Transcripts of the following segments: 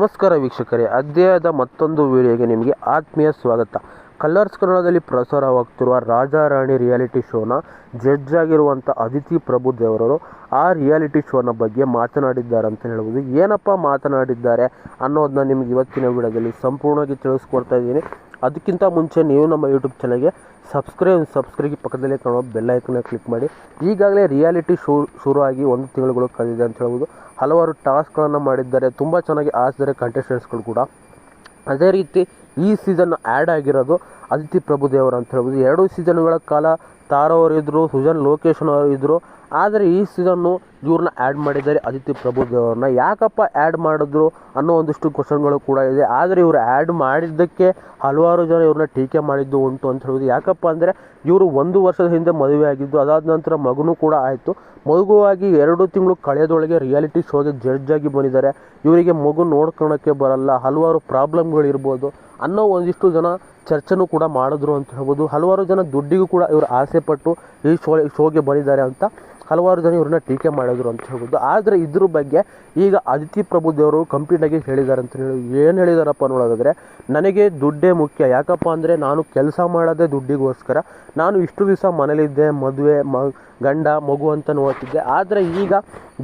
ನಮಸ್ಕಾರ ವೀಕ್ಷಕರೇ, ಅಧ್ಯಾಯದ ಮತ್ತೊಂದು ವಿಡಿಯೋಗೆ ನಿಮಗೆ ಆತ್ಮೀಯ ಸ್ವಾಗತ. ಕಲರ್ಸ್ ಕನ್ನಡದಲ್ಲಿ ಪ್ರಸಾರವಾಗ್ತಿರುವ ರಾಜಾ ರಾಣಿ ರಿಯಾಲಿಟಿ ಶೋನ ಜಡ್ಜ್ ಆಗಿರುವಂಥ ಅದಿತಿ ಪ್ರಭುದೇವರವರು ಆ ರಿಯಾಲಿಟಿ ಶೋನ ಬಗ್ಗೆ ಮಾತನಾಡಿದ್ದಾರೆ ಅಂತ ಹೇಳ್ಬೋದು. ಏನಪ್ಪ ಮಾತನಾಡಿದ್ದಾರೆ ಅನ್ನೋದನ್ನ ನಿಮ್ಗೆ ಇವತ್ತಿನ ವಿಡಿಯೋದಲ್ಲಿ ಸಂಪೂರ್ಣವಾಗಿ ತಿಳಿಸ್ಕೊಡ್ತಾ ಇದ್ದೀನಿ. ಅದಕ್ಕಿಂತ ಮುಂಚೆ ನೀವು ನಮ್ಮ ಯೂಟ್ಯೂಬ್ ಚಾನಲ್ಗೆ ಸಬ್ಸ್ಕ್ರೈಬ್ ಸಬ್ಸ್ಕ್ರೈಬ್ ಪಕ್ಕದಲ್ಲೇ ಕಾಣೋ ಬೆಲ್ಲೈಕನ್ನ ಕ್ಲಿಕ್ ಮಾಡಿ. ಈಗಾಗಲೇ ರಿಯಾಲಿಟಿ ಶೋ ಶುರುವಾಗಿ ಒಂದು ತಿಂಗಳುಗಳು ಕಳೆದಿದೆ ಅಂತ ಹೇಳ್ಬೋದು. ಹಲವಾರು ಟಾಸ್ಕ್ಗಳನ್ನು ಮಾಡಿದ್ದಾರೆ. ತುಂಬ ಚೆನ್ನಾಗಿ ಆಡಿಸಿದ್ದಾರೆ ಕಂಟೆಸ್ಟೆಂಟ್ಸ್ಗಳು ಕೂಡ. ಅದೇ ರೀತಿ ಈ ಸೀಸನ್ ಆ್ಯಡ್ ಆಗಿರೋದು ಅದಿತಿ ಪ್ರಭುದೇವರು ಅಂತ ಹೇಳ್ಬೋದು. ಎರಡು ಸೀಸನ್ಗಳ ಕಾಲ ತಾರವರು ಇದ್ದರು ಸುಜನ್ ಲೋಕೇಶನ್ ಅವರು ಇದ್ದರು ಆದರೆ ಈ ಸೀಸನ್ನು ಇವ್ರನ್ನ ಆ್ಯಡ್ ಮಾಡಿದ್ದಾರೆ ಅದಿತಿ ಪ್ರಭುದೇವರನ್ನ ಯಾಕಪ್ಪ ಆ್ಯಡ್ ಮಾಡಿದ್ರು ಅನ್ನೋ ಒಂದಿಷ್ಟು ಕ್ವಶನ್ಗಳು ಕೂಡ ಇದೆ. ಆದರೆ ಇವರು ಆ್ಯಡ್ ಮಾಡಿದ್ದಕ್ಕೆ ಹಲವಾರು ಜನ ಇವ್ರನ್ನ ಟೀಕೆ ಮಾಡಿದ್ದು ಉಂಟು ಅಂತ ಹೇಳ್ಬೋದು. ಯಾಕಪ್ಪ ಅಂದರೆ ಇವರು ಒಂದು ವರ್ಷದ ಹಿಂದೆ ಮದುವೆ ಆಗಿದ್ದು, ಅದಾದ ನಂತರ ಮಗನೂ ಕೂಡ ಆಯಿತು. ಮಗುವಾಗಿ ಎರಡು ತಿಂಗಳು ಕಳೆದೊಳಗೆ ರಿಯಾಲಿಟಿ ಶೋಗೆ ಜಡ್ಜ್ ಆಗಿ ಬಂದಿದ್ದಾರೆ. ಇವರಿಗೆ ಮಗು ನೋಡ್ಕೊಳಕ್ಕೆ ಬರಲ್ಲ, ಹಲವಾರು ಪ್ರಾಬ್ಲಮ್ಗಳು ಇರ್ಬೋದು ಅನ್ನೋ ಒಂದಿಷ್ಟು ಜನ ಚರ್ಚೆನೂ ಕೂಡ ಮಾಡಿದ್ರು ಅಂತ ಹೇಳ್ಬೋದು. ಹಲವಾರು ಜನ ದುಡ್ಡಿಗೂ ಕೂಡ ಇವರು ಆಸೆ ಪಟ್ಟು ಈ ಶೋ ಶೋಗೆ ಬಂದಿದ್ದಾರೆ ಅಂತ ಹಲವಾರು ಜನ ಇವ್ರನ್ನ ಟೀಕೆ ಮಾಡಿದ್ರು ಅಂತ ಹೇಳ್ಬೋದು. ಆದರೆ ಇದ್ರ ಬಗ್ಗೆ ಈಗ ಅದಿತಿ ಪ್ರಭುದೇವರು ಕಂಪ್ಲೀಟಾಗಿ ಹೇಳಿದ್ದಾರೆ ಅಂತ ಹೇಳಿ ಏನು ಹೇಳಿದಾರಪ್ಪ ನೋಡೋದಾದರೆ, ನನಗೆ ದುಡ್ಡೇ ಮುಖ್ಯ. ಯಾಕಪ್ಪ ಅಂದರೆ ನಾನು ಕೆಲಸ ಮಾಡೋದೇ ದುಡ್ಡಿಗೋಸ್ಕರ ನಾನು ಇಷ್ಟು ದಿವಸ ಮನೇಲಿದ್ದೆ, ಮದುವೆ, ಮ, ಗಂಡ, ಮಗು ಅಂತ ನೋಡ್ತಿದ್ದೆ. ಆದರೆ ಈಗ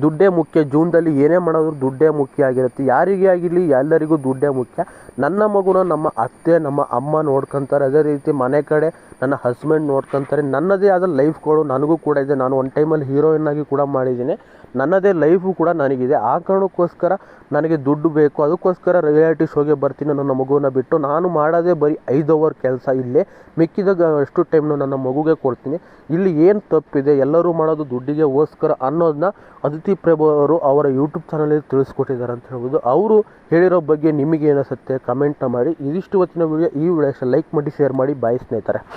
ದುಡ್ಡೇ ಮುಖ್ಯ. ಜೂನ್ದಲ್ಲಿ ಏನೇ ಮಾಡೋದ್ರು ದುಡ್ಡೇ ಮುಖ್ಯ ಆಗಿರುತ್ತೆ. ಯಾರಿಗೇ ಆಗಿರಲಿ, ಎಲ್ಲರಿಗೂ ದುಡ್ಡೇ ಮುಖ್ಯ. ನನ್ನ ಮಗುನ ನಮ್ಮ ಅತ್ತೆ, ನಮ್ಮ ಅಮ್ಮ ನೋಡ್ಕೊತಾರೆ. ಅದೇ ರೀತಿ ಮನೆ ಕಡೆ ನನ್ನ ಹಸ್ಬೆಂಡ್ ನೋಡ್ಕೊತಾರೆ. ನನ್ನದೇ ಆದ ಲೈಫ್ಗಳು ನನಗೂ ಕೂಡ ಇದೆ. ನಾನು ಒಂದು ಟೈಮಲ್ಲಿ ಹೀರೋಯಿನ್ ಆಗಿ ಕೂಡ ಮಾಡಿದ್ದೀನಿ. ನನ್ನದೇ ಲೈಫು ಕೂಡ ನನಗಿದೆ. ಆ ಕಾರಣಕ್ಕೋಸ್ಕರ ನನಗೆ ದುಡ್ಡು ಬೇಕು. ಅದಕ್ಕೋಸ್ಕರ ರಿಯಾಲಿಟಿ ಶೋಗೆ ಬರ್ತೀನಿ ನನ್ನ ಮಗುವನ್ನ ಬಿಟ್ಟು ನಾನು ಮಾಡೋದೇ ಬರೀ ಐದು ಅವರ್ ಕೆಲಸ ಇಲ್ಲೇ ಮಿಕ್ಕಿದಾಗ ಅಷ್ಟು ಟೈಮ್ನು ನನ್ನ ಮಗುಗೆ ಕೊಡ್ತೀನಿ. ಇಲ್ಲಿ ಏನು ತಪ್ಪಿದೆ? ಎಲ್ಲರೂ ಮಾಡೋದು ದುಡ್ಡಿಗೆ ಓಸ್ಕರ ಅನ್ನೋದನ್ನ ಅದಿತಿ ಪ್ರಭು ಅವರು ಅವರ ಯೂಟ್ಯೂಬ್ ಚಾನಲಲ್ಲಿ ತಿಳಿಸ್ಕೊಟ್ಟಿದ್ದಾರೆ ಅಂತ ಹೇಳ್ಬೋದು. ಅವರು ಹೇಳಿರೋ ಬಗ್ಗೆ ನಿಮಗೆ ಏನಿಸುತ್ತೆ ಕಮೆಂಟ್ನ ಮಾಡಿ. ಇದಿಷ್ಟು ಹೊತ್ತಿನ ವಿಡಿಯೋ ಈ ವಿಡಿಯೋ ಲೈಕ್ ಮಾಡಿ ಶೇರ್ ಮಾಡಿ. ಬಾಯ್ ಸ್ನೇಹಿತರೆ.